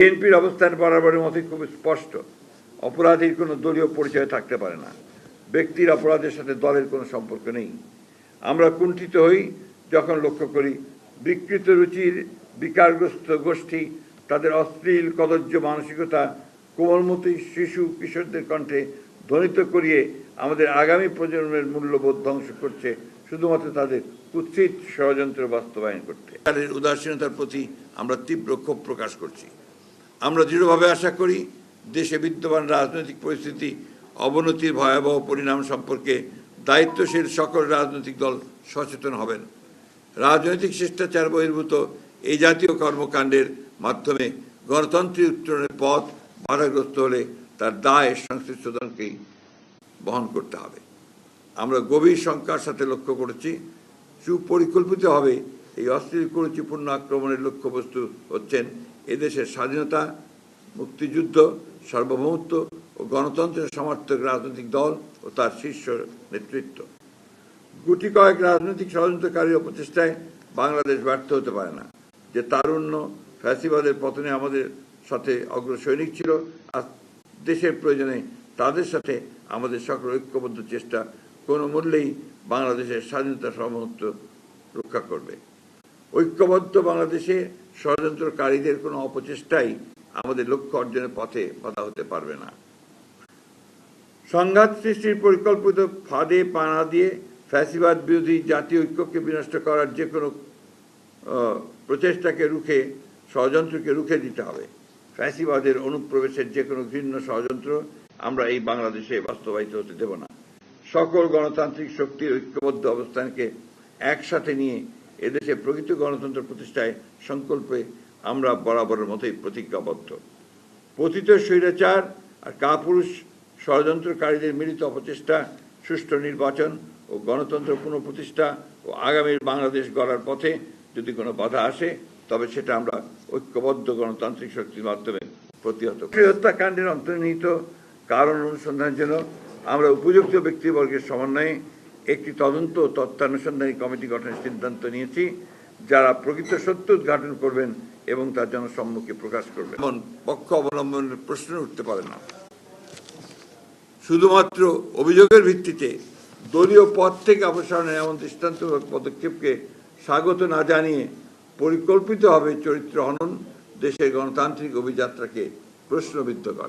বিএনপির অবস্থান বরাবরের মতোই খুব স্পষ্ট। অপরাধীর কোনো দলীয় পরিচয় থাকতে পারে না। ব্যক্তির অপরাধের সাথে দলের কোনো সম্পর্ক নেই। আমরা কুণ্ঠিত হই যখন লক্ষ্য করি, বিকৃত রুচির বিকারগ্রস্ত গোষ্ঠী, তাদের অশ্লীল কদর্য মানসিকতা কোমলমতি শিশু, কিশোরদের কণ্ঠে ধ্বনিত করিয়ে আমাদের আগামী প্রজন্মের মূল্যবোধ ধ্বংস করছে, শুধুমাত্র তাদের কুৎসিত ষড়যন্ত্র বাস্তবায়ন করতে। তাদের উদাসীনতার প্রতি আমরা তীব্র ক্ষোভ প্রকাশ করছি। আমরা দৃঢ়ভাবে আশা করি দেশে বিদ্যমান রাজনৈতিক পরিস্থিতি, অবনতির ভয়াবহ পরিণাম সম্পর্কে দায়িত্বশীল সকল রাজনৈতিক দল সচেতন হবেন। রাজনৈতিক শিষ্টাচার বহির্ভূত এই জাতীয় কর্মকাণ্ডের মাধ্যমে গণতন্ত্রের উত্তরণের পথ বাধাগ্রস্ত হলে তার দায় সংশ্লিষ্ট দলকেই বহন করতে হবে। আমরা গভীর শঙ্কার সাথে লক্ষ্য করেছি, সুপরিকল্পিতভাবে এই অস্থির কুরুচিপূর্ণ আক্রমণের লক্ষ্যবস্তু হচ্ছেন এদেশের স্বাধীনতা, মুক্তিযুদ্ধ, সার্বভৌমত্ব ও গণতন্ত্রের সমর্থক রাজনৈতিক দল ও তার শীর্ষ নেতৃত্ব। গুটি কয়েক রাজনৈতিক ষড়যন্ত্রকারীর প্রচেষ্টায় বাংলাদেশ ব্যর্থ হতে পারে না। যে তারুণ্য ফ্যাসিবাদের পতনে আমাদের সাথে অগ্রসৈনিক ছিল আর দেশের প্রয়োজনে তাদের সাথে আমাদের সকল ঐক্যবদ্ধ চেষ্টা কোনো মূল্যেই বাংলাদেশের স্বাধীনতা সমস্ত রক্ষা করবে। ঐক্যবদ্ধ বাংলাদেশে ষড়যন্ত্রকারীদের কোনো অপচেষ্টাই আমাদের লক্ষ্য অর্জনের পথে বাধা হতে পারবে না। সংঘাত সৃষ্টির পরিকল্পিত ফাঁদে পানা দিয়ে ফ্যাসিবাদ বিরোধী জাতীয় ঐক্যকে বিনষ্ট করার যে কোনো প্রচেষ্টাকে রুখে, ষড়যন্ত্রকে রুখে দিতে হবে। ফ্যাসিবাদের অনুপ্রবেশের যে কোনো ঘৃণ্য ষড়যন্ত্র আমরা এই বাংলাদেশে বাস্তবায়িত হতে দেব না। সকল গণতান্ত্রিক শক্তির ঐক্যবদ্ধ অবস্থানকে একসাথে নিয়ে এদেশে প্রকৃত গণতন্ত্র প্রতিষ্ঠায় সংকল্পে আমরা বরাবরের মতোই প্রতিজ্ঞাবদ্ধ পতিত স্বৈরাচার আর কাপুরুষ ষড়যন্ত্রকারীদের মিলিত অপচেষ্টা, সুষ্ঠু নির্বাচন ও গণতন্ত্র পুনঃপ্রতিষ্ঠা ও আগামীর বাংলাদেশ গড়ার পথে যদি কোনো বাধা আসে, তবে সেটা আমরা ঐক্যবদ্ধ গণতান্ত্রিক শক্তির মাধ্যমে প্রতিহত। হত্যাকাণ্ডের অন্তর্নিহিত কারণ অনুসন্ধানের জন্য আমরা উপযুক্ত ব্যক্তিবর্গের সমন্বয়ে একটি তদন্ত তত্ত্বানুসন্ধানী কমিটি গঠনের সিদ্ধান্ত নিয়েছি, যারা প্রকৃত সত্য উদ্ঘাটন করবেন এবং তার জন্য সম্মুখে প্রকাশ করবেন। এমন পক্ষ অবলম্বনের প্রশ্ন উঠতে পারে না। শুধুমাত্র অভিযোগের ভিত্তিতে দলীয় পদ থেকে অপসারণের এমন দৃষ্টান্তমূলক পদক্ষেপকে স্বাগত না জানিয়ে পরিকল্পিতভাবে চরিত্র হনন দেশের গণতান্ত্রিক অভিযাত্রাকে প্রশ্নবিদ্ধ করে।